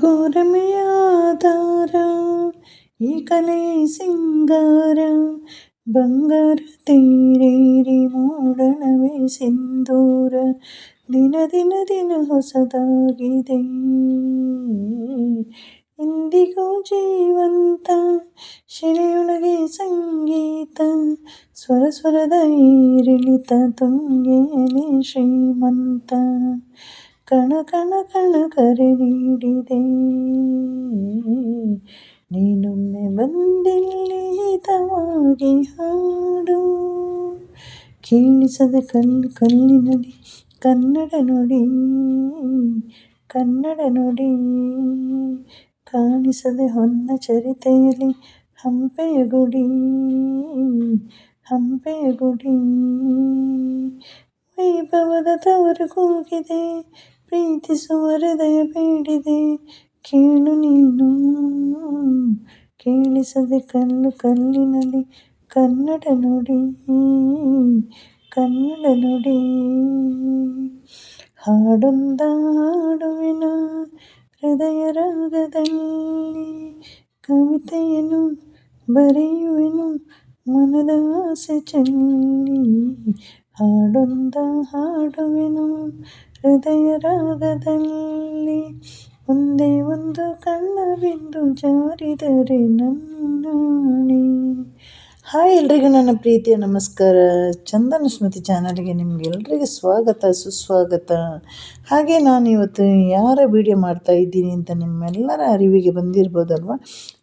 ಭೂರಮೆಯಾಧಾರ ಈ ಕಲೆ ಸಿಂಗಾರ ಬಂಗಾರ ತೇರೇರಿ ಮೂಡಣವೇ ಸಿಂಧೂರ ದಿನ ದಿನ ದಿನ ಹೊಸದಾಗಿದೆ ಇಂದಿಗೂ ಜೀವಂತ ಶಿಲೆಯೊಳಗೆ ಸಂಗೀತ ಸ್ವರ ಸ್ವರದ ಏರಿಳಿತ ತುಂಗೆಯಲ್ಲಿ ಶ್ರೀಮಂತ ಕಣ ಕಣ ಕಣ ಕರೆ ನೀಡಿದೆ ನೀನೊಮ್ಮೆ ಬಂದಿಲ್ಲಿ ಹಿತವಾಗಿ ಹಾಡು. ಕೇಳಿಸದೆ ಕಲ್ಲು ಕಲ್ಲಿನಲ್ಲಿ ಕನ್ನಡ ನುಡಿ ಕನ್ನಡ ನುಡಿ. ಕಾಣಿಸದೆ ಹೊನ್ನ ಚರಿತೆಯಲ್ಲಿ ಹಂಪೆಯ ಗುಡಿ ಹಂಪೆಯ ಗುಡಿ. ವೈಭವದ ತವರು ಕೂಗಿದೆ ಪ್ರೀತಿಸುವ ಹೃದಯ ಬೇಡಿದೆ ಕೇಳು ನೀನು, ಕೇಳಿಸದೆ ಕಲ್ಲು ಕಲ್ಲಿನಲ್ಲಿ ಕನ್ನಡ ನುಡಿ ಕನ್ನಡ ನುಡಿ. ಹಾಡೊಂದ ಹಾಡುವಿನ ಹೃದಯ ರಾಗದಲ್ಲಿ, ಕವಿತೆಯನ್ನು ಬರೆಯುವೆನು ಮನದ ಆಸೆ ಚೆಲ್ಲಿ. ಹಾಡೊಂದ ಹಾಡುವೆನು ಹೃದಯ ರಾಗದಲ್ಲಿ ಒಂದೇ ಒಂದು ಕಣ್ಣ ಬಿಂದು ಜಾರಿದರೆ ನನ್ನಾಣೆ ಹಾಯ್ ಎಲ್ರಿಗೂ ನನ್ನ ಪ್ರೀತಿಯ ನಮಸ್ಕಾರ. ಚಂದನ ಸ್ಮೃತಿ ಚಾನಲ್ಗೆ ನಿಮಗೆಲ್ಲರಿಗೆ ಸ್ವಾಗತ, ಸುಸ್ವಾಗತ. ಹಾಗೆ ನಾನು ಇವತ್ತು ಯಾರ ವಿಡಿಯೋ ಮಾಡ್ತಾ ಇದ್ದೀನಿ ಅಂತ ನಿಮ್ಮೆಲ್ಲರ ಅರಿವಿಗೆ ಬಂದಿರ್ಬೋದಲ್ವ?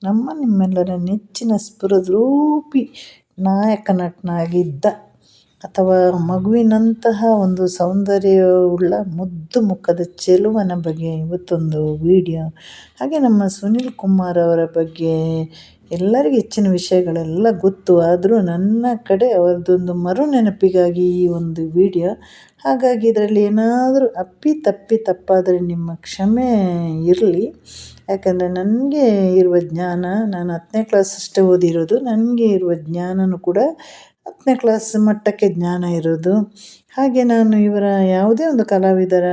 ನಮ್ಮ ನಿಮ್ಮೆಲ್ಲರ ನೆಚ್ಚಿನ ಸ್ಫುರದ್ರೂಪಿ ನಾಯಕ ನಟನಾಗಿದ್ದ ಅಥವಾ ಮಗುವಿನಂತಹ ಒಂದು ಸೌಂದರ್ಯವುಳ್ಳ ಮುದ್ದು ಮುಖದ ಚೆಲುವನ ಬಗ್ಗೆ ಇವತ್ತೊಂದು ವಿಡಿಯೋ. ಹಾಗೆ ನಮ್ಮ ಸುನಿಲ್ ಕುಮಾರ್ ಅವರ ಬಗ್ಗೆ ಎಲ್ಲರಿಗೂ ಹೆಚ್ಚಿನ ವಿಷಯಗಳೆಲ್ಲ ಗೊತ್ತು. ಆದರೂ ನನ್ನ ಕಡೆ ಅವರದೊಂದು ಮರು ನೆನಪಿಗಾಗಿ ಈ ಒಂದು ವಿಡಿಯೋ. ಹಾಗಾಗಿ ಇದರಲ್ಲಿ ಏನಾದರೂ ಅಪ್ಪಿ ತಪ್ಪಿ ತಪ್ಪಾದರೆ ನಿಮ್ಮ ಕ್ಷಮೆ ಇರಲಿ. ಯಾಕಂದರೆ ನನಗೆ ಇರುವ ಜ್ಞಾನ, ನಾನು ಹತ್ತನೇ ಕ್ಲಾಸ್ ಅಷ್ಟೇ ಓದಿರೋದು. ನನಗೆ ಇರುವ ಜ್ಞಾನನೂ ಕೂಡ ಹತ್ತನೇ ಕ್ಲಾಸ್ ಮಟ್ಟಕ್ಕೆ ಜ್ಞಾನ ಇರೋದು ಹಾಗೆ ನಾನು ಇವರ ಯಾವುದೇ ಒಂದು ಕಲಾವಿದರ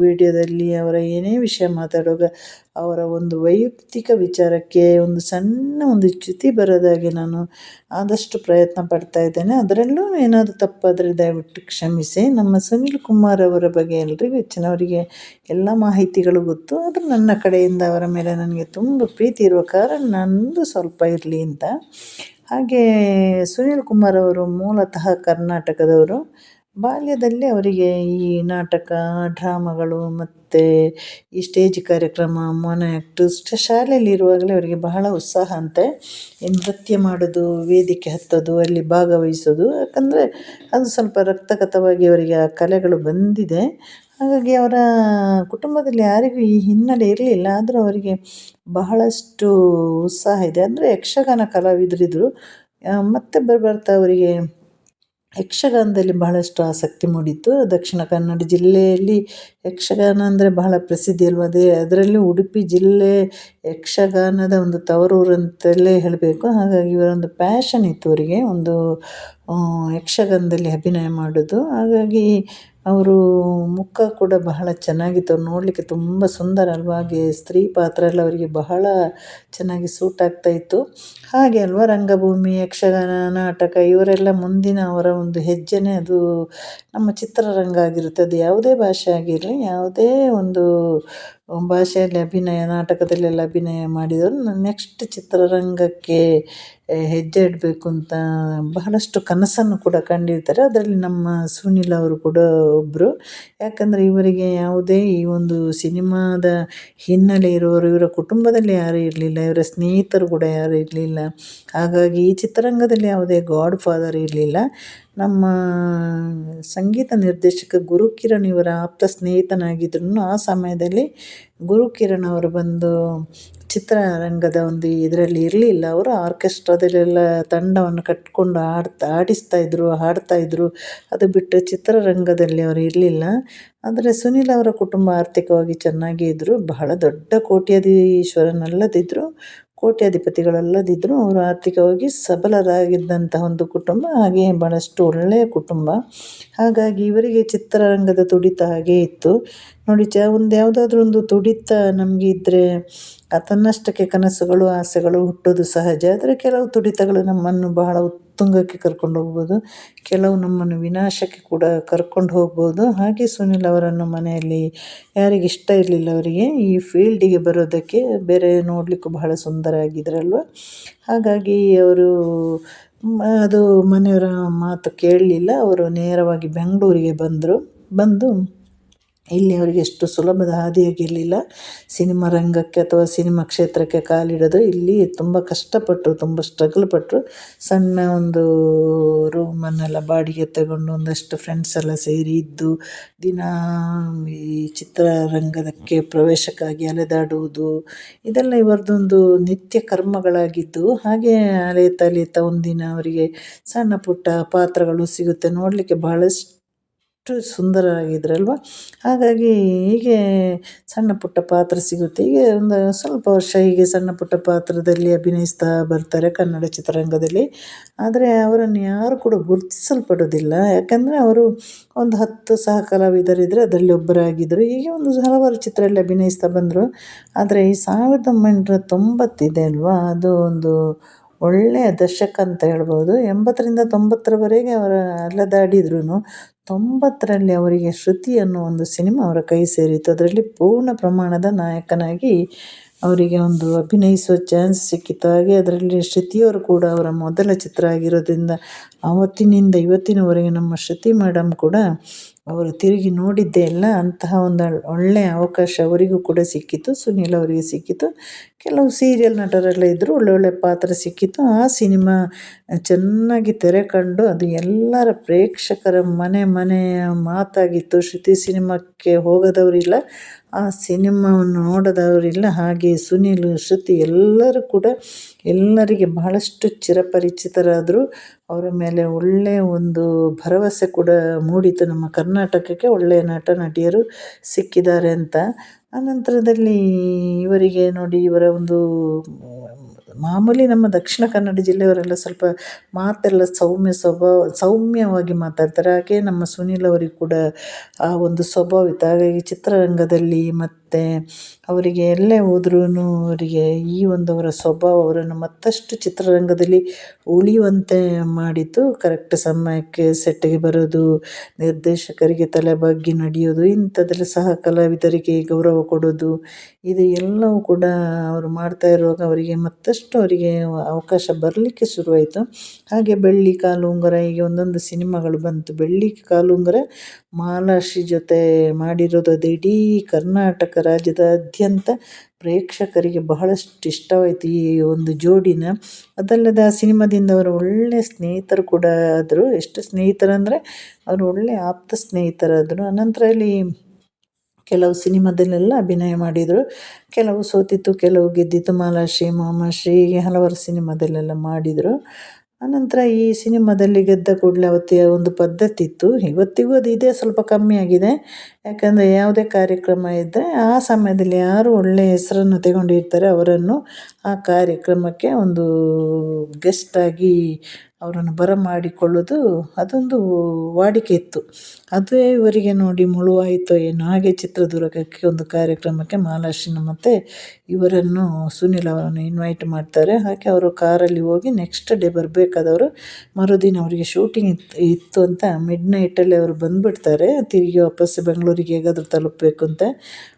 ವಿಡಿಯೋದಲ್ಲಿ ಅವರ ಏನೇ ವಿಷಯ ಮಾತಾಡುವಾಗ ಅವರ ಒಂದು ವೈಯಕ್ತಿಕ ವಿಚಾರಕ್ಕೆ ಒಂದು ಸಣ್ಣ ಒಂದು ಚ್ಯುತಿ ಬರೋದಾಗಿ ನಾನು ಆದಷ್ಟು ಪ್ರಯತ್ನ ಪಡ್ತಾ ಇದ್ದೇನೆ. ಅದರಲ್ಲೂ ಏನಾದರೂ ತಪ್ಪಾದರೆ ದಯವಿಟ್ಟು ಕ್ಷಮಿಸಿ. ನಮ್ಮ ಸುನಿಲ್ ಕುಮಾರ್ ಅವರ ಬಗ್ಗೆ ಎಲ್ಲರಿಗೂ ಹೆಚ್ಚಿನವರಿಗೆ ಎಲ್ಲ ಮಾಹಿತಿಗಳು ಗೊತ್ತು. ಆದರೆ ನನ್ನ ಕಡೆಯಿಂದ ಅವರ ಮೇಲೆ ನನಗೆ ತುಂಬ ಪ್ರೀತಿ ಇರುವ ಕಾರಣ ನಂದು ಸ್ವಲ್ಪ ಇರಲಿ ಅಂತ. ಹಾಗೆ ಸುನೀಲ್ ಕುಮಾರ್ ಅವರು ಮೂಲತಃ ಕರ್ನಾಟಕದವರು. ಬಾಲ್ಯದಲ್ಲಿ ಅವರಿಗೆ ಈ ನಾಟಕ, ಡ್ರಾಮಗಳು ಮತ್ತು ಈ ಸ್ಟೇಜ್ ಕಾರ್ಯಕ್ರಮ, ಮೊನ ಆ್ಯಕ್ಟು ಶಾಲೆಯಲ್ಲಿ ಇರುವಾಗಲೇ ಅವರಿಗೆ ಬಹಳ ಉತ್ಸಾಹ ಅಂತೆ. ಈ ನೃತ್ಯ ಮಾಡೋದು, ವೇದಿಕೆ ಹತ್ತೋದು, ಅಲ್ಲಿ ಭಾಗವಹಿಸೋದು. ಯಾಕಂದರೆ ಅದು ಸ್ವಲ್ಪ ರಕ್ತಗತವಾಗಿ ಅವರಿಗೆ ಆ ಕಲೆಗಳು ಬಂದಿದೆ. ಹಾಗಾಗಿ ಅವರ ಕುಟುಂಬದಲ್ಲಿ ಯಾರಿಗೂ ಈ ಹಿನ್ನೆಲೆ ಇರಲಿಲ್ಲ. ಆದರೂ ಅವರಿಗೆ ಬಹಳಷ್ಟು ಉತ್ಸಾಹ ಇದೆ. ಅಂದರೆ ಯಕ್ಷಗಾನ ಕಲಾವಿದರಿದ್ದರು ಮತ್ತೆ ಬರ್ಬರ್ತಾ ಅವರಿಗೆ ಯಕ್ಷಗಾನದಲ್ಲಿ ಬಹಳಷ್ಟು ಆಸಕ್ತಿ ಮೂಡಿತ್ತು. ದಕ್ಷಿಣ ಕನ್ನಡ ಜಿಲ್ಲೆಯಲ್ಲಿ ಯಕ್ಷಗಾನ ಅಂದರೆ ಬಹಳ ಪ್ರಸಿದ್ಧಿ ಅಲ್ವ? ಅದೇ, ಅದರಲ್ಲೂ ಉಡುಪಿ ಜಿಲ್ಲೆ ಯಕ್ಷಗಾನದ ಒಂದು ತವರೂರು ಅಂತಲೇ ಹೇಳಬೇಕು. ಹಾಗಾಗಿ ಇವರೊಂದು ಪ್ಯಾಷನ್ ಇತ್ತು ಅವರಿಗೆ. ಒಂದು ಯಕ್ಷಗಾನದಲ್ಲಿ ಅಭಿನಯ ಮಾಡೋದು. ಹಾಗಾಗಿ ಅವರು ಮುಖ ಕೂಡ ಬಹಳ ಚೆನ್ನಾಗಿತ್ತು. ಅವ್ರು ನೋಡಲಿಕ್ಕೆ ತುಂಬ ಸುಂದರ ಅಲ್ವಾ ಹಾಗೆ ಸ್ತ್ರೀ ಪಾತ್ರ ಎಲ್ಲ ಅವರಿಗೆ ಬಹಳ ಚೆನ್ನಾಗಿ ಸೂಟ್ ಆಗ್ತಾ ಇತ್ತು. ಹಾಗೆ ಅಲ್ವಾ ರಂಗಭೂಮಿ, ಯಕ್ಷಗಾನ, ನಾಟಕ ಇವರೆಲ್ಲ ಮುಂದಿನ ಅವರ ಒಂದು ಹೆಜ್ಜೆನೇ ಅದು ನಮ್ಮ ಚಿತ್ರರಂಗ ಆಗಿರುತ್ತೆ. ಅದು ಯಾವುದೇ ಭಾಷೆ ಆಗಿರಲಿ, ಯಾವುದೇ ಒಂದು ಭಾಷೆಯಲ್ಲಿ ಅಭಿನಯ ನಾಟಕದಲ್ಲೆಲ್ಲ ಅಭಿನಯ ಮಾಡಿದವರು. ನೆಕ್ಸ್ಟ್ ಚಿತ್ರರಂಗಕ್ಕೆ ಹೆಜ್ಜೆ ಇಡಬೇಕು ಅಂತ ಬಹಳಷ್ಟು ಕನಸನ್ನು ಕೂಡ ಕಂಡಿರ್ತಾರೆ. ಅದರಲ್ಲಿ ನಮ್ಮ ಸುನಿಲ್ ಅವರು ಕೂಡ ಒಬ್ಬರು ಯಾಕಂದರೆ ಇವರಿಗೆ ಯಾವುದೇ ಈ ಒಂದು ಸಿನಿಮಾದ ಹಿನ್ನೆಲೆ ಇರುವವರು, ಇವರ ಕುಟುಂಬದಲ್ಲಿ ಯಾರೂ ಇರಲಿಲ್ಲ, ಇವರ ಸ್ನೇಹಿತರು ಕೂಡ ಯಾರೂ ಇರಲಿಲ್ಲ. ಹಾಗಾಗಿ ಈ ಚಿತ್ರರಂಗದಲ್ಲಿ ಯಾವುದೇ ಗಾಡ್ ಫಾದರ್ ಇರಲಿಲ್ಲ. ನಮ್ಮ ಸಂಗೀತ ನಿರ್ದೇಶಕ ಗುರುಕಿರಣ್ ಇವರ ಆಪ್ತ ಸ್ನೇಹಿತನಾಗಿದ್ರು ಆ ಸಮಯದಲ್ಲಿ ಗುರುಕಿರಣ್ ಅವರು ಬಂದು ಚಿತ್ರರಂಗದ ಒಂದು ಇದರಲ್ಲಿ ಇರಲಿಲ್ಲ. ಅವರು ಆರ್ಕೆಸ್ಟ್ರಾದಲ್ಲೆಲ್ಲ ತಂಡವನ್ನು ಕಟ್ಟಿಕೊಂಡು ಆಡ್ತಾ, ಆಡಿಸ್ತಾ ಇದ್ದರು ಹಾಡ್ತಾ ಇದ್ದರು ಅದು ಬಿಟ್ಟು ಚಿತ್ರರಂಗದಲ್ಲಿ ಅವರು ಇರಲಿಲ್ಲ. ಆದರೆ ಸುನೀಲ್ ಅವರ ಕುಟುಂಬ ಆರ್ಥಿಕವಾಗಿ ಚೆನ್ನಾಗೇ ಇದ್ದರು ಬಹಳ ದೊಡ್ಡ ಕೋಟ್ಯಾಧೀಶ್ವರನಲ್ಲದಿದ್ದರು ಕೋಟ್ಯಾಧಿಪತಿಗಳಲ್ಲದಿದ್ದರೂ ಅವರು ಆರ್ಥಿಕವಾಗಿ ಸಬಲರಾಗಿದ್ದಂತಹ ಒಂದು ಕುಟುಂಬ, ಹಾಗೆ ಭಾಳಷ್ಟು ಒಳ್ಳೆಯ ಕುಟುಂಬ. ಹಾಗಾಗಿ ಇವರಿಗೆ ಚಿತ್ರರಂಗದ ತುಡಿತ ಹಾಗೇ ಇತ್ತು. ನೋಡಿ, ಚ ಒಂದು ಯಾವುದಾದ್ರೂ ಒಂದು ತುಡಿತ ನಮಗೆ ಇದ್ದರೆ ತನ್ನಷ್ಟಕ್ಕೆ ಕನಸುಗಳು, ಆಸೆಗಳು ಹುಟ್ಟೋದು ಸಹಜ. ಆದರೆ ಕೆಲವು ತುಡಿತಗಳು ನಮ್ಮನ್ನು ಬಹಳ ಉತ್ತುಂಗಕ್ಕೆ ಕರ್ಕೊಂಡು ಹೋಗ್ಬೋದು. ಕೆಲವು ನಮ್ಮನ್ನು ವಿನಾಶಕ್ಕೆ ಕೂಡ ಕರ್ಕೊಂಡು ಹೋಗ್ಬೋದು. ಹಾಗೆ ಸುನಿಲ್ ಅವರನ್ನು ಮನೆಯಲ್ಲಿ ಯಾರಿಗೆ ಇಷ್ಟ ಇರಲಿಲ್ಲ ಅವರಿಗೆ, ಈ ಫೀಲ್ಡಿಗೆ ಬರೋದಕ್ಕೆ ಬೇರೆ ನೋಡಲಿಕ್ಕೂ ಬಹಳ ಸುಂದರ ಆಗಿದ್ರಲ್ವ ಹಾಗಾಗಿ ಅವರು ಅದು ಮನೆಯವರ ಮಾತು ಕೇಳಲಿಲ್ಲ. ಅವರು ನೇರವಾಗಿ ಬೆಂಗಳೂರಿಗೆ ಬಂದರು, ಬಂದು ಇಲ್ಲಿ ಅವರಿಗೆ ಎಷ್ಟು ಸುಲಭದ ಹಾದಿಯಾಗಿರಲಿಲ್ಲ. ಸಿನಿಮಾ ರಂಗಕ್ಕೆ ಅಥವಾ ಸಿನಿಮಾ ಕ್ಷೇತ್ರಕ್ಕೆ ಕಾಲಿಡೋದು ಇಲ್ಲಿ ತುಂಬ ಕಷ್ಟಪಟ್ಟರು ತುಂಬ ಸ್ಟ್ರಗಲ್ ಪಟ್ಟರು ಸಣ್ಣ ಒಂದು ರೂಮನ್ನೆಲ್ಲ ಬಾಡಿಗೆ ತಗೊಂಡು ಒಂದಷ್ಟು ಫ್ರೆಂಡ್ಸ್ ಎಲ್ಲ ಸೇರಿ ಇದ್ದು, ದಿನ ಈ ಚಿತ್ರರಂಗದಕ್ಕೆ ಪ್ರವೇಶಕ್ಕಾಗಿ ಅಲೆದಾಡುವುದು, ಇದೆಲ್ಲ ಇವರದೊಂದು ನಿತ್ಯ ಕರ್ಮಗಳಾಗಿದ್ದು, ಹಾಗೆ ಅಲೆಯುತ್ತಾ ಅಲೆಯುತ್ತಾ ಒಂದಿನ ಅವರಿಗೆ ಸಣ್ಣ ಪುಟ್ಟ ಪಾತ್ರಗಳು ಸಿಗುತ್ತೆ. ನೋಡಲಿಕ್ಕೆ ಬಹಳಷ್ಟು ಸುಂದರವಾಗಿದ್ರಲ್ವ ಹಾಗಾಗಿ ಹೀಗೆ ಸಣ್ಣ ಪುಟ್ಟ ಪಾತ್ರ ಸಿಗುತ್ತೆ. ಹೀಗೆ ಒಂದು ಸ್ವಲ್ಪ ವರ್ಷ ಹೀಗೆ ಸಣ್ಣ ಪುಟ್ಟ ಪಾತ್ರದಲ್ಲಿ ಅಭಿನಯಿಸ್ತಾ ಬರ್ತಾರೆ ಕನ್ನಡ ಚಿತ್ರರಂಗದಲ್ಲಿ. ಆದರೆ ಅವರನ್ನು ಯಾರು ಕೂಡ ಗುರುತಿಸಲ್ಪಡೋದಿಲ್ಲ ಯಾಕಂದರೆ ಅವರು ಒಂದು ಹತ್ತು ಸಹ ಕಲಾವಿದರಿದ್ದರೆ ಅದರಲ್ಲಿ ಒಬ್ಬರಾಗಿದ್ದರು. ಹೀಗೆ ಒಂದು ಹಲವಾರು ಚಿತ್ರದಲ್ಲಿ ಅಭಿನಯಿಸ್ತಾ ಬಂದರು. ಆದರೆ ಈ ಸಾವಿರದ ಒಂಬೈನೂರ ತೊಂಬತ್ತಿದೆ ಅಲ್ವಾ? ಅದು ಒಂದು ಒಳ್ಳೆಯ ದಶಕ ಅಂತ ಹೇಳ್ಬೋದು. ಎಂಬತ್ತರಿಂದ ತೊಂಬತ್ತರವರೆಗೆ ಅವರ ಅಲೆದಾಡಿದ್ರೂ ತೊಂಬತ್ತರಲ್ಲಿ ಅವರಿಗೆ ಶ್ರುತಿ ಅನ್ನೋ ಒಂದು ಸಿನಿಮಾ ಅವರ ಕೈ ಸೇರಿತು ಅದರಲ್ಲಿ ಪೂರ್ಣ ಪ್ರಮಾಣದ ನಾಯಕನಾಗಿ ಅವರಿಗೆ ಒಂದು ಅಭಿನಯಿಸುವ ಚಾನ್ಸ್ ಸಿಕ್ಕಿತ್ತು. ಹಾಗೆ ಅದರಲ್ಲಿ ಶ್ರುತಿಯವರು ಕೂಡ ಅವರ ಮೊದಲ ಚಿತ್ರ ಆಗಿರೋದ್ರಿಂದ ಆವತ್ತಿನಿಂದ ಇವತ್ತಿನವರೆಗೆ ನಮ್ಮ ಶ್ರುತಿ ಮೇಡಮ್ ಕೂಡ ಅವರು ತಿರುಗಿ ನೋಡಿದ್ದೇ ಇಲ್ಲ. ಅಂತಹ ಒಂದು ಒಳ್ಳೆಯ ಅವಕಾಶ ಅವರಿಗೂ ಕೂಡ ಸಿಕ್ಕಿತ್ತು ಸುನೀಲ್ ಅವರಿಗೆ ಸಿಕ್ಕಿತ್ತು ಕೆಲವು ಸೀರಿಯಲ್ ನಟರೆಲ್ಲ ಇದ್ದರು ಒಳ್ಳೊಳ್ಳೆ ಪಾತ್ರ ಸಿಕ್ಕಿತ್ತು ಆ ಸಿನಿಮಾ ಚೆನ್ನಾಗಿ ತೆರೆ ಕಂಡು ಅದು ಎಲ್ಲರ ಪ್ರೇಕ್ಷಕರ ಮನೆ ಮನೆಯ ಮಾತಾಗಿತ್ತು. ಶ್ರುತಿ ಸಿನಿಮಾಕ್ಕೆ ಹೋಗದವರಿಲ್ಲ. ಆ ಸಿನಿಮಾವನ್ನು ನೋಡದವರಿಲ್ಲ, ಹಾಗೆ ಸುನಿಲ್, ಶ್ರುತಿ ಎಲ್ಲರೂ ಕೂಡ ಎಲ್ಲರಿಗೆ ಬಹಳಷ್ಟು ಚಿರಪರಿಚಿತರಾದರು. ಅವರ ಮೇಲೆ ಒಳ್ಳೆಯ ಒಂದು ಭರವಸೆ ಕೂಡ ಮೂಡಿತು. ನಮ್ಮ ಕರ್ನಾಟಕಕ್ಕೆ ಒಳ್ಳೆಯ ನಟ, ನಟಿಯರು ಸಿಕ್ಕಿದ್ದಾರೆ ಅಂತ. ಅನಂತರದಲ್ಲಿ ಇವರಿಗೆ ನೋಡಿ ಇವರ ಒಂದು ಮಾಮೂಲಿ ನಮ್ಮ ದಕ್ಷಿಣ ಕನ್ನಡ ಜಿಲ್ಲೆಯವರೆಲ್ಲ ಸ್ವಲ್ಪ ಮಾತೆಲ್ಲ ಸೌಮ್ಯ ಸ್ವಭಾವ, ಸೌಮ್ಯವಾಗಿ ಮಾತಾಡ್ತಾರೆ. ಹಾಗೆ ನಮ್ಮ ಸುನೀಲ್ ಅವರಿಗೆ ಕೂಡ ಆ ಒಂದು ಸ್ವಭಾವ ಇತ್ತು ಹಾಗಾಗಿ ಚಿತ್ರರಂಗದಲ್ಲಿ ಮತ್ತು ಅವರಿಗೆ ಎಲ್ಲೇ ಹೋದ್ರೂ ಅವರಿಗೆ ಈ ಒಂದು ಅವರ ಸ್ವಭಾವ ಅವರನ್ನು ಮತ್ತಷ್ಟು ಚಿತ್ರರಂಗದಲ್ಲಿ ಉಳಿಯುವಂತೆ ಮಾಡಿತು ಕರೆಕ್ಟ್ ಸಮಯಕ್ಕೆ ಸೆಟ್ಟಿಗೆ ಬರೋದು, ನಿರ್ದೇಶಕರಿಗೆ ತಲೆ ಬಗ್ಗಿ ನಡೆಯೋದು ಇಂಥದ್ರಲ್ಲಿ ಸಹ ಕಲಾವಿದರಿಗೆ ಗೌರವ ಕೊಡೋದು, ಇದು ಎಲ್ಲವೂ ಕೂಡ ಅವರು ಮಾಡ್ತಾ ಇರುವಾಗ ಅವರಿಗೆ ಮತ್ತಷ್ಟು ಅವರಿಗೆ ಅವಕಾಶ ಬರಲಿಕ್ಕೆ ಶುರುವಾಯಿತು. ಹಾಗೆ ಬೆಳ್ಳಿ, ಕಾಲುಂಗುರ, ಹೀಗೆ ಒಂದೊಂದು ಸಿನಿಮಾಗಳು ಬಂತು. ಬೆಳ್ಳಿ, ಕಾಲುಂಗುರ, ಮಾಲಾಶಿ ಜೊತೆ ಮಾಡಿರೋದು ಅದು ಇಡೀ ಕರ್ನಾಟಕ ರಾಜ್ಯದಾದ್ಯಂತ ಪ್ರೇಕ್ಷಕರಿಗೆ ಬಹಳಷ್ಟು ಇಷ್ಟವಾಯಿತು ಈ ಒಂದು ಜೋಡಿನ. ಅದಲ್ಲದೆ ಆ ಸಿನಿಮಾದಿಂದ ಅವರು ಒಳ್ಳೆಯ ಸ್ನೇಹಿತರು ಕೂಡ ಆದರು. ಎಷ್ಟು ಸ್ನೇಹಿತರಂದರೆ ಅವರು ಒಳ್ಳೆಯ ಆಪ್ತ ಸ್ನೇಹಿತರಾದರು. ಅನಂತರ ಅಲ್ಲಿ ಕೆಲವು ಸಿನಿಮಾದಲ್ಲೆಲ್ಲ ಅಭಿನಯ ಮಾಡಿದರು. ಕೆಲವು ಸೋತಿತ್ತು, ಕೆಲವು ಗೆದ್ದಿತ್ತು. ಮಾಲಾಶ್ರೀ, ಮಾಮಾಶ್ರೀ ಹೀಗೆ ಹಲವಾರು ಸಿನಿಮಾದಲ್ಲೆಲ್ಲ ಮಾಡಿದರು. ಆನಂತರ ಈ ಸಿನಿಮಾದಲ್ಲಿ ಗೆದ್ದ ಕೂಡಲೇ ಅವತ್ತಿಯ ಒಂದು ಪದ್ಧತಿ ಇತ್ತು ಇವತ್ತಿಗೂ ಅದು ಇದೆ, ಸ್ವಲ್ಪ ಕಮ್ಮಿ ಆಗಿದೆ. ಯಾಕಂದರೆ ಯಾವುದೇ ಕಾರ್ಯಕ್ರಮ ಇದ್ದರೆ ಆ ಸಮಯದಲ್ಲಿ ಯಾರು ಒಳ್ಳೆಯ ಹೆಸರನ್ನು ತಗೊಂಡಿರ್ತಾರೆ ಅವರನ್ನು ಆ ಕಾರ್ಯಕ್ರಮಕ್ಕೆ ಒಂದು ಗೆಸ್ಟಾಗಿ ಅವರನ್ನು ಬರಮಾಡಿಕೊಳ್ಳೋದು ಅದೊಂದು ವಾಡಿಕೆ ಇತ್ತು. ಅದೇ ಇವರಿಗೆ ನೋಡಿ ಮುಳುವಾಯಿತೋ ಏನೋ, ಹಾಗೆ ಚಿತ್ರದುರ್ಗಕ್ಕೆ ಒಂದು ಕಾರ್ಯಕ್ರಮಕ್ಕೆ ಮಹಾಲಕ್ಷ್ಮಿ ಮತ್ತು ಇವರನ್ನು ಸುನಿಲ್ ಅವರನ್ನು ಇನ್ವೈಟ್ ಮಾಡ್ತಾರೆ. ಹಾಗೆ ಅವರು ಕಾರಲ್ಲಿ ಹೋಗಿ ನೆಕ್ಸ್ಟ್ ಡೇ ಬರಬೇಕಾದವರು ಮರುದಿನ ಅವರಿಗೆ ಶೂಟಿಂಗ್ ಇತ್ತು ಇತ್ತು ಅಂತ ಮಿಡ್ ನೈಟಲ್ಲಿ ಅವರು ಬಂದುಬಿಡ್ತಾರೆ. ತಿರುಗಿ ವಾಪಸ್ ಬೆಂಗಳೂರಿಗೆ ಹೇಗಾದರೂ ತಲುಪಬೇಕು ಅಂತ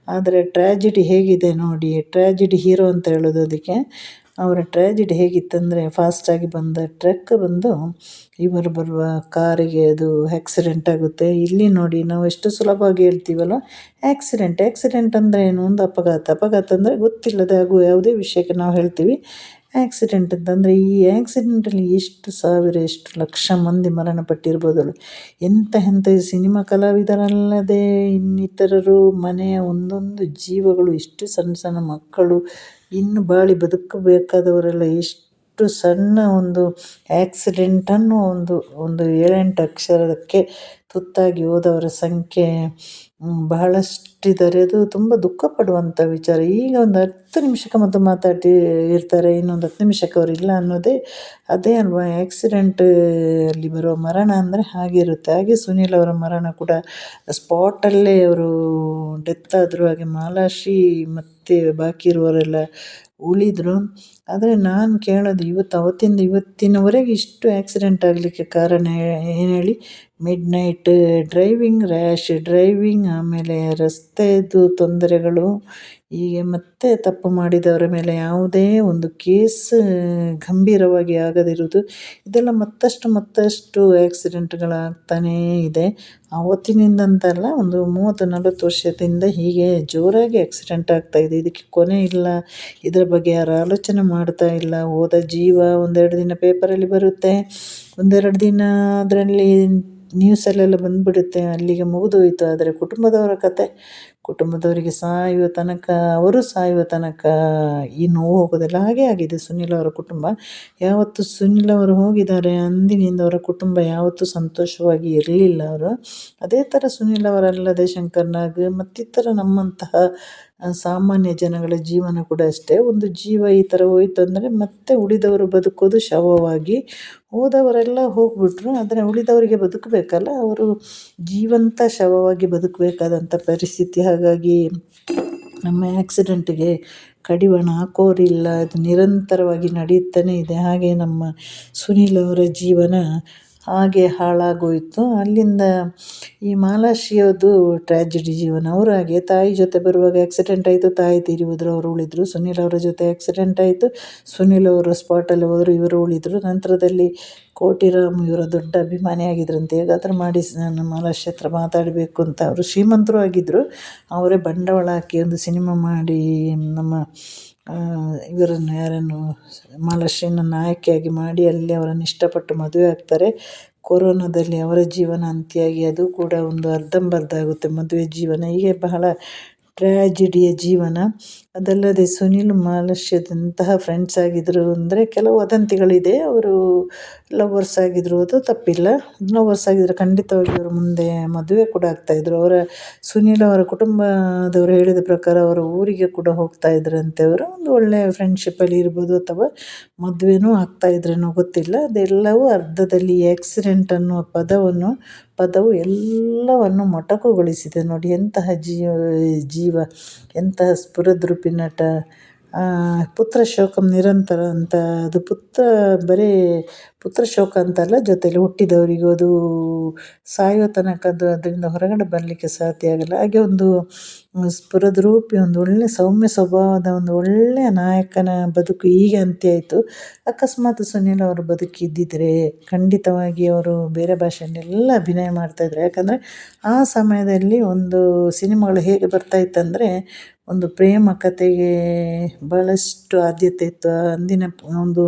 ಆದರೆ ಟ್ರ್ಯಾಜಿಡಿ ಹೇಗಿದೆ ನೋಡಿ ಟ್ರ್ಯಾಜಿಡಿ ಹೀರೋ ಅಂತ ಹೇಳೋದು ಅದಕ್ಕೆ. ಅವರ ಟ್ರ್ಯಾಜಿಡಿ ಹೇಗಿತ್ತಂದರೆ ಫಾಸ್ಟಾಗಿ ಬಂದ ಟ್ರಕ್ ಬಂದು ಇವರು ಬರುವ ಕಾರಿಗೆ ಅದು ಆ್ಯಕ್ಸಿಡೆಂಟ್ ಆಗುತ್ತೆ. ಇಲ್ಲಿ ನೋಡಿ, ನಾವು ಎಷ್ಟು ಸುಲಭವಾಗಿ ಹೇಳ್ತೀವಲ್ಲ ಆ್ಯಕ್ಸಿಡೆಂಟ್ ಆ್ಯಕ್ಸಿಡೆಂಟ್ ಅಂದರೆ ಏನು? ಒಂದು ಅಪಘಾತ. ಅಪಘಾತ ಅಂದರೆ ಗೊತ್ತಿಲ್ಲದೆ ಆಗುವ ಯಾವುದೇ ವಿಷಯಕ್ಕೆ ನಾವು ಹೇಳ್ತೀವಿ. ಆ್ಯಕ್ಸಿಡೆಂಟ್ ಅಂತಂದರೆ ಈ ಆ್ಯಕ್ಸಿಡೆಂಟಲ್ಲಿ ಎಷ್ಟು ಸಾವಿರ, ಎಷ್ಟು ಲಕ್ಷ ಮಂದಿ ಮರಣಪಟ್ಟಿರ್ಬೋದಲ್ಲ ಎಂಥ ಎಂಥ ಸಿನಿಮಾ ಕಲಾವಿದರಲ್ಲದೆ ಇನ್ನಿತರರು ಮನೆಯ ಒಂದೊಂದು ಜೀವಗಳು, ಎಷ್ಟು ಸಣ್ಣ ಸಣ್ಣ ಮಕ್ಕಳು, ಇನ್ನು ಬಾಳಿ ಬದುಕಬೇಕಾದವರೆಲ್ಲ ಎಷ್ಟು ಸಣ್ಣ ಒಂದು ಆ್ಯಕ್ಸಿಡೆಂಟ್ ಅನ್ನೋ ಒಂದು ಒಂದು ಏಳೆಂಟು ಅಕ್ಷರಕ್ಕೆ ತುತ್ತಾಗಿ ಹೋದವರ ಸಂಖ್ಯೆ ಬಹಳಷ್ಟಿದ್ದಾರೆ. ಅದು ತುಂಬ ದುಃಖ ಪಡುವಂಥ ವಿಚಾರ. ಈಗ ಒಂದು ಹತ್ತು ನಿಮಿಷಕ್ಕೆ ಮೊದಲು ಮಾತಾಡಿ ಇರ್ತಾರೆ, ಇನ್ನೊಂದು ಹತ್ತು ನಿಮಿಷಕ್ಕೆ ಅವ್ರು ಇಲ್ಲ ಅನ್ನೋದೇ ಅದೇ ಅಲ್ವಾ? ಆ್ಯಕ್ಸಿಡೆಂಟ್ ಅಲ್ಲಿ ಬರೋ ಮರಣ ಅಂದರೆ ಹಾಗೆ ಇರುತ್ತೆ ಹಾಗೆ ಸುನೀಲ್ ಅವರ ಮರಣ ಕೂಡ ಸ್ಪಾಟಲ್ಲೇ ಅವರು ಡೆತ್ ಆದರು ಹಾಗೆ ಮಾಲಾಶ್ರೀ ಮತ್ತು ಬಾಕಿ ಇರುವವರೆಲ್ಲ ಉಳಿದರು. ಆದರೆ ನಾನು ಕೇಳೋದು ಇವತ್ತು, ಅವತ್ತಿಂದ ಇವತ್ತಿನವರೆಗೆ ಇಷ್ಟು ಆ್ಯಕ್ಸಿಡೆಂಟ್ ಆಗಲಿಕ್ಕೆ ಕಾರಣ ಏನು ಹೇಳಿ? Midnight driving rash driving ಆಮೇಲೆ ರಸ್ತೆದು ತೊಂದರೆಗಳು ಹೀಗೆ ಮತ್ತೆ ತಪ್ಪು ಮಾಡಿದವರ ಮೇಲೆ ಯಾವುದೇ ಒಂದು ಕೇಸ್ ಗಂಭೀರವಾಗಿ ಆಗದಿರುವುದು, ಇದೆಲ್ಲ ಮತ್ತಷ್ಟು ಮತ್ತಷ್ಟು ಆ್ಯಕ್ಸಿಡೆಂಟ್ಗಳಾಗ್ತಾನೇ ಇದೆ. ಆವತ್ತಿನಿಂದ ಅಂತಲ್ಲ ಒಂದು ಮೂವತ್ತು ನಲವತ್ತು ವರ್ಷದಿಂದ ಹೀಗೆ ಜೋರಾಗಿ ಆ್ಯಕ್ಸಿಡೆಂಟ್ ಇದೆ. ಇದಕ್ಕೆ ಕೊನೆ ಇಲ್ಲ. ಇದರ ಬಗ್ಗೆ ಯಾರು ಆಲೋಚನೆ ಮಾಡ್ತಾ ಇಲ್ಲ. ಹೋದ ಜೀವ ಒಂದೆರಡು ದಿನ ಪೇಪರಲ್ಲಿ ಬರುತ್ತೆ. ಒಂದೆರಡು ದಿನ ಅದರಲ್ಲಿ ನ್ಯೂಸಲ್ಲೆಲ್ಲ ಬಂದುಬಿಡುತ್ತೆ. ಅಲ್ಲಿಗೆ ಮುಗಿದೋಯ್ತು. ಆದರೆ ಕುಟುಂಬದವರ ಕತೆ ಕುಟುಂಬದವರಿಗೆ ಸಾಯುವ ತನಕ, ಅವರು ಸಾಯುವ ತನಕ ಈ ನೋವು ಹೋಗೋದಿಲ್ಲ ಹಾಗೆ ಆಗಿದೆ. ಸುನಿಲ್ ಅವರ ಕುಟುಂಬ ಯಾವತ್ತು ಸುನಿಲ್ ಅವರು ಹೋಗಿದ್ದಾರೆ ಅಂದಿನಿಂದ ಅವರ ಕುಟುಂಬ ಯಾವತ್ತೂ ಸಂತೋಷವಾಗಿ ಇರಲಿಲ್ಲ ಅವರು. ಅದೇ ಥರ ಸುನಿಲ್ ಅವರಲ್ಲದೆ ಶಂಕರ್ ನಾಗ್ ಮತ್ತಿತರ ನಮ್ಮಂತಹ ಸಾಮಾನ್ಯ ಜನಗಳ ಜೀವನ ಕೂಡ ಅಷ್ಟೇ. ಒಂದು ಜೀವ ಈ ಥರ ಹೋಯ್ತು ಅಂದರೆ ಮತ್ತೆ ಉಳಿದವರು ಬದುಕೋದು ಶವವಾಗಿ. ಹೋದವರೆಲ್ಲ ಹೋಗ್ಬಿಟ್ರು, ಆದರೆ ಉಳಿದವರಿಗೆ ಬದುಕಬೇಕಲ್ಲ. ಅವರು ಜೀವಂತ ಶವವಾಗಿ ಬದುಕಬೇಕಾದಂಥ ಪರಿಸ್ಥಿತಿ ನಮ್ಮ ಆ್ಯಕ್ಸಿಡೆಂಟಿಗೆ ಕಡಿವಾಣ ಹಾಕೋರಿಲ್ಲ. ಅದು ನಿರಂತರವಾಗಿ ನಡೆಯುತ್ತಲೇ ಇದೆ. ಹಾಗೆ ನಮ್ಮ ಸುನಿಲ್ ಅವರ ಜೀವನ ಹಾಗೆ ಹಾಳಾಗೋಯಿತು. ಅಲ್ಲಿಂದ ಈ ಮಾಲಾಶ್ರೀಯದು ಟ್ರ್ಯಾಜಿಡಿ ಜೀವನ. ಅವರು ಹಾಗೆ ತಾಯಿ ಜೊತೆ ಬರುವಾಗ ಆ್ಯಕ್ಸಿಡೆಂಟ್ ಆಯಿತು, ತಾಯಿ ತೀರಿ ಹೋದರು ಅವರು ಉಳಿದರು. ಸುನಿಲ್ ಅವರ ಜೊತೆ ಆಕ್ಸಿಡೆಂಟ್ ಆಯಿತು. ಸುನಿಲ್ ಅವರು ಸ್ಪಾಟಲ್ಲಿ ಹೋದರು, ಇವರು ಉಳಿದರು. ನಂತರದಲ್ಲಿ ಕೋಟಿರಾಮ್ ಇವರ ದೊಡ್ಡ ಅಭಿಮಾನಿ ಆಗಿದ್ರಂತೆ. ಹೇಗಾದರೂ ಮಾಡಿ ನಾನು ಮಾಲಾಶ್ರೀ ಹತ್ರ ಮಾತಾಡಬೇಕು ಅಂತ. ಅವರು ಶ್ರೀಮಂತರು ಆಗಿದ್ದರು ಅವರೇ ಬಂಡವಾಳ ಹಾಕಿ ಒಂದು ಸಿನಿಮಾ ಮಾಡಿ ನಮ್ಮ ಇವರನ್ನು ಯಾರನ್ನು ಮಾಲಾಶ್ರೀನ ನಾಯಕಿಯಾಗಿ ಮಾಡಿ ಅಲ್ಲಿ ಅವರನ್ನು ಇಷ್ಟಪಟ್ಟು ಮದುವೆ ಆಗ್ತಾರೆ. ಕೊರೋನಾದಲ್ಲಿ ಅವರ ಜೀವನ ಅಂತ್ಯವಾಗಿ ಅದು ಕೂಡ ಒಂದು ಅರ್ಧಂಬರ್ಧ ಆಗುತ್ತೆ ಮದುವೆ ಜೀವನ. ಹೀಗೆ ಬಹಳ ಟ್ರ್ಯಾಜಿಡಿಯ ಜೀವನ. ಅದಲ್ಲದೆ ಸುನಿಲ್ ಮಾಲಶ್ಯದಂತಹ ಫ್ರೆಂಡ್ಸ್ ಆಗಿದ್ದರು ಅಂದರೆ ಕೆಲವು ವದಂತಿಗಳಿದೆ. ಅವರು ಲವರ್ಸ್ ಆಗಿದ್ದರು ಅದು ತಪ್ಪಿಲ್ಲ. ಲವರ್ಸ್ ಆಗಿದ್ದರೆ ಖಂಡಿತವಾಗಿ ಅವರು ಮುಂದೆ ಮದುವೆ ಕೂಡ ಆಗ್ತಾಯಿದ್ರು ಅವರ ಸುನಿಲ್ ಅವರ ಕುಟುಂಬದವರು ಹೇಳಿದ ಪ್ರಕಾರ ಅವರ ಊರಿಗೆ ಕೂಡ ಹೋಗ್ತಾ ಇದ್ರಂತೆ ಅವರು. ಒಂದು ಒಳ್ಳೆಯ ಫ್ರೆಂಡ್ಶಿಪ್ಪಲ್ಲಿ ಇರ್ಬೋದು ಅಥವಾ ಮದುವೆನೂ ಆಗ್ತಾಯಿದ್ರೇನೋ ಗೊತ್ತಿಲ್ಲ. ಅದೆಲ್ಲವೂ ಅರ್ಧದಲ್ಲಿ ಆ್ಯಕ್ಸಿಡೆಂಟ್ ಅನ್ನುವ ಪದವನ್ನು, ಪದವು ಎಲ್ಲವನ್ನು ಮೊಟಕುಗೊಳಿಸಿದೆ ನೋಡಿ. ಎಂತಹ ಜೀವ ಜೀವ, ಎಂತಹ ಸ್ಫುರದ್ರೂಪಿ ನಟ ಪುತ್ರ ಶೋಕಂ ನಿರಂತರ ಅಂತ, ಅದು ಪುತ್ರ, ಬರೀ ಪುತ್ರ ಶೋಕ ಅಂತಲ್ಲ ಜೊತೆಯಲ್ಲಿ ಹುಟ್ಟಿದವರಿಗೂ ಅದು ಸಾಯೋ ತನಕ ಅದು, ಅದರಿಂದ ಹೊರಗಡೆ ಬರಲಿಕ್ಕೆ ಸಾಧ್ಯ ಆಗಲ್ಲ. ಹಾಗೆ ಒಂದು ಸ್ಫುರದ್ರೂಪಿ ಒಂದು ಒಳ್ಳೆಯ ಸೌಮ್ಯ ಸ್ವಭಾವದ ಒಂದು ಒಳ್ಳೆಯ ನಾಯಕನ ಬದುಕು ಹೀಗೆ ಅಂತ್ಯ ಆಯಿತು. ಅಕಸ್ಮಾತ್ ಸುನೀಲ್ ಅವರು ಬದುಕಿದ್ದಿದ್ರೆ ಖಂಡಿತವಾಗಿ ಅವರು ಬೇರೆ ಭಾಷೆಯನ್ನೆಲ್ಲ ಅಭಿನಯ ಮಾಡ್ತಾಯಿದ್ರು ಯಾಕಂದರೆ ಆ ಸಮಯದಲ್ಲಿ ಒಂದು ಸಿನಿಮಾಗಳು ಹೇಗೆ ಬರ್ತಾಯಿತ್ತಂದರೆ ಒಂದು ಪ್ರೇಮ ಕಥೆಗೆ ಭಾಳಷ್ಟು ಆದ್ಯತೆ ಇತ್ತು. ಅಂದಿನ ಒಂದು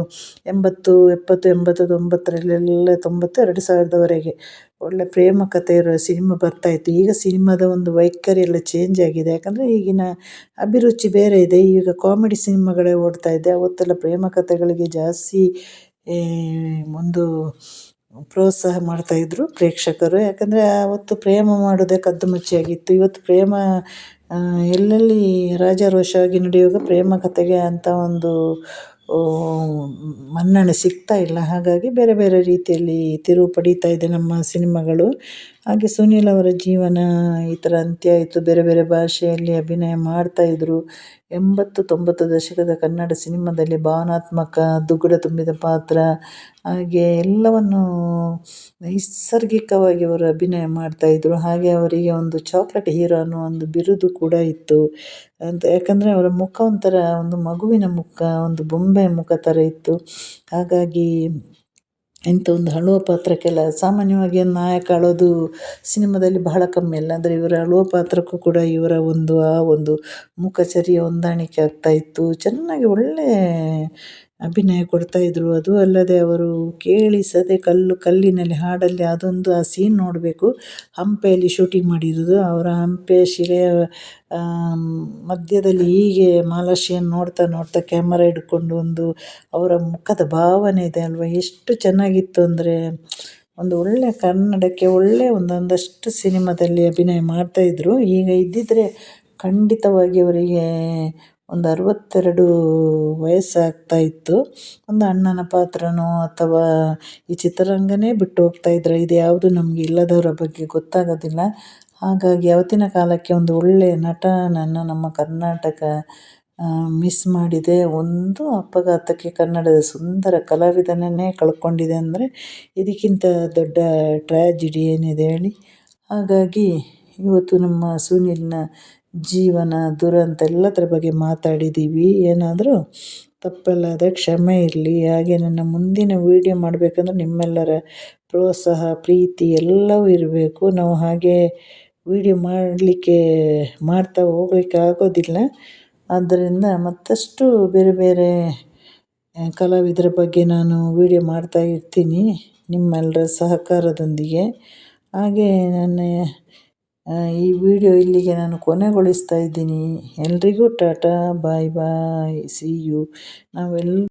ಎಂಬತ್ತು, ಎಪ್ಪತ್ತು ಎಂಬತ್ತು ತೊಂಬತ್ತರಲ್ಲೆಲ್ಲ ತೊಂಬತ್ತು ಎರಡು ಸಾವಿರದವರೆಗೆ ಒಳ್ಳೆ ಪ್ರೇಮ ಕಥೆ ಇರೋ ಸಿನಿಮಾ ಬರ್ತಾ ಇತ್ತು. ಈಗ ಸಿನಿಮಾದ ಒಂದು ವೈಖರಿ ಎಲ್ಲ ಚೇಂಜ್ ಆಗಿದೆ. ಯಾಕಂದರೆ ಈಗಿನ ಅಭಿರುಚಿ ಬೇರೆ ಇದೆ. ಈಗ ಕಾಮಿಡಿ ಸಿನಿಮಾಗಳೇ ಓಡ್ತಾ ಇದೆ. ಅವತ್ತೆಲ್ಲ ಪ್ರೇಮ ಕಥೆಗಳಿಗೆ ಜಾಸ್ತಿ ಒಂದು ಪ್ರೋತ್ಸಾಹ ಮಾಡ್ತಾಯಿದ್ರು ಪ್ರೇಕ್ಷಕರು. ಯಾಕಂದರೆ ಆವತ್ತು ಪ್ರೇಮ ಮಾಡೋದೇ ಕದ್ದು ಮುಚ್ಚಿಯಾಗಿತ್ತು. ಇವತ್ತು ಪ್ರೇಮ ಎಲ್ಲೆಲ್ಲಿ ರಾಜಾರೋಷವಾಗಿ ನಡೆಯುವಾಗ ಪ್ರೇಮ ಕಥೆಗೆ ಅಂತ ಒಂದು ಮನ್ನಣೆ ಸಿಗ್ತಾ ಇಲ್ಲ. ಹಾಗಾಗಿ ಬೇರೆ ಬೇರೆ ರೀತಿಯಲ್ಲಿ ತಿರುವು ಪಡೀತಾ ಇದೆ ನಮ್ಮ ಸಿನಿಮಾಗಳು. ಹಾಗೆ ಸುನೀಲ್ ಅವರ ಜೀವನ, ಈ ಥರ ಅಂತ್ಯ ಆಯಿತು ಬೇರೆ ಬೇರೆ ಭಾಷೆಯಲ್ಲಿ ಅಭಿನಯ ಮಾಡ್ತಾಯಿದ್ರು ಎಂಬತ್ತು ತೊಂಬತ್ತು ದಶಕದ ಕನ್ನಡ ಸಿನಿಮಾದಲ್ಲಿ ಭಾವನಾತ್ಮಕ ದುಗ್ಗಡ ತುಂಬಿದ ಪಾತ್ರ, ಹಾಗೆ ಎಲ್ಲವನ್ನು ನೈಸರ್ಗಿಕವಾಗಿ ಅವರು ಅಭಿನಯ ಮಾಡ್ತಾಯಿದ್ದರು ಹಾಗೆ ಅವರಿಗೆ ಒಂದು ಚಾಕ್ಲೇಟ್ ಹೀರೋ ಅನ್ನೋ ಒಂದು ಬಿರುದು ಕೂಡ ಇತ್ತು. ಅಂತ ಯಾಕಂದರೆ ಅವರ ಮುಖ ಒಂಥರ ಒಂದು ಮಗುವಿನ ಮುಖ, ಒಂದು ಬೊಂಬೆ ಮುಖ ಥರ ಇತ್ತು. ಹಾಗಾಗಿ ಇಂಥ ಒಂದು ಹಳುವ ಪಾತ್ರಕ್ಕೆಲ್ಲ ಸಾಮಾನ್ಯವಾಗಿ ನಾಯಕ ಅಳೋದು ಸಿನಿಮಾದಲ್ಲಿ ಬಹಳ ಕಮ್ಮಿ ಅಲ್ಲ. ಅಂದರೆ ಇವರ ಅಳುವ ಪಾತ್ರಕ್ಕೂ ಕೂಡ ಇವರ ಒಂದು ಆ ಒಂದು ಮುಖಚರ್ಯೆ ಹೊಂದಾಣಿಕೆ ಆಗ್ತಾಯಿತ್ತು ಚೆನ್ನಾಗಿ ಒಳ್ಳೆಯ ಅಭಿನಯ ಕೊಡ್ತಾಯಿದ್ರು ಅದು ಅಲ್ಲದೆ ಅವರು ಕೇಳಿಸದೆ ಕಲ್ಲು, ಕಲ್ಲಿನಲ್ಲಿ, ಹಾಡಲ್ಲಿ ಅದೊಂದು ಆ ಸೀನ್ ನೋಡಬೇಕು. ಹಂಪೆಯಲ್ಲಿ ಶೂಟಿಂಗ್ ಮಾಡಿರೋದು ಅವರ ಹಂಪೆ ಶಿಲೆಯ ಮಧ್ಯದಲ್ಲಿ ಹೀಗೆ ಮಾಲಾಶಿಯನ್ನು ನೋಡ್ತಾ ನೋಡ್ತಾ ಕ್ಯಾಮರಾ ಹಿಡ್ಕೊಂಡು ಒಂದು ಅವರ ಮುಖದ ಭಾವನೆ ಇದೆ ಅಲ್ವಾ? ಎಷ್ಟು ಚೆನ್ನಾಗಿತ್ತು ಅಂದರೆ ಒಂದು ಒಳ್ಳೆಯ ಕನ್ನಡಕ್ಕೆ ಒಳ್ಳೆಯ ಒಂದೊಂದಷ್ಟು ಸಿನಿಮಾದಲ್ಲಿ ಅಭಿನಯ ಮಾಡ್ತಾಯಿದ್ರು ಈಗ ಇದ್ದಿದ್ದರೆ ಖಂಡಿತವಾಗಿ ಅವರಿಗೆ ಒಂದು ಅರವತ್ತೆರಡು ವಯಸ್ಸಾಗ್ತಾ ಇತ್ತು. ಒಂದು ಅಣ್ಣನ ಪಾತ್ರನೋ ಅಥವಾ ಈ ಚಿತ್ರರಂಗನೇ ಬಿಟ್ಟು ಹೋಗ್ತಾ ಇದ್ರೆ ಇದು ಯಾವುದು ನಮಗೆ ಇಲ್ಲದವರ ಬಗ್ಗೆ ಗೊತ್ತಾಗೋದಿಲ್ಲ. ಹಾಗಾಗಿ ಅವತ್ತಿನ ಕಾಲಕ್ಕೆ ಒಂದು ಒಳ್ಳೆಯ ನಟನನ್ನು ನಮ್ಮ ಕರ್ನಾಟಕ ಮಿಸ್ ಮಾಡಿದೆ. ಒಂದು ಅಪಘಾತಕ್ಕೆ ಕನ್ನಡದ ಸುಂದರ ಕಲಾವಿದನನ್ನೇ ಕಳ್ಕೊಂಡಿದೆ ಅಂದರೆ ಇದಕ್ಕಿಂತ ದೊಡ್ಡ ಟ್ರ್ಯಾಜಿಡಿ ಏನಿದೆ ಹೇಳಿ. ಹಾಗಾಗಿ ಇವತ್ತು ನಮ್ಮ ಸುನೀಲ್ನ ಜೀವನ, ದುರಂತ ಎಲ್ಲದರ ಬಗ್ಗೆ ಮಾತಾಡಿದ್ದೀವಿ ಏನಾದರೂ ತಪ್ಪಲ್ಲಾದರೆ ಕ್ಷಮೆ ಇರಲಿ. ಹಾಗೆ ನನ್ನ ಮುಂದಿನ ವೀಡಿಯೋ ಮಾಡಬೇಕಂದ್ರೆ ನಿಮ್ಮೆಲ್ಲರ ಪ್ರೋತ್ಸಾಹ, ಪ್ರೀತಿ ಎಲ್ಲವೂ ಇರಬೇಕು. ನಾವು ಹಾಗೆ ವೀಡಿಯೋ ಮಾಡಲಿಕ್ಕೆ ಮಾಡ್ತಾ ಹೋಗ್ಲಿಕ್ಕೆ ಆಗೋದಿಲ್ಲ. ಆದ್ದರಿಂದ ಮತ್ತಷ್ಟು ಬೇರೆ ಬೇರೆ ಕಲಾವಿದರ ಬಗ್ಗೆ ನಾನು ವೀಡಿಯೋ ಮಾಡ್ತಾ ಇರ್ತೀನಿ ನಿಮ್ಮೆಲ್ಲರ ಸಹಕಾರದೊಂದಿಗೆ. ಹಾಗೆ ನನ್ನ ಈ ವಿಡಿಯೋ ಇಲ್ಲಿಗೆ ನಾನು ಕೊನೆಗೊಳಿಸ್ತಾ ಇದ್ದೀನಿ. ಎಲ್ರಿಗೂ tata bye bye see you ನಾವೆಲ್ಲ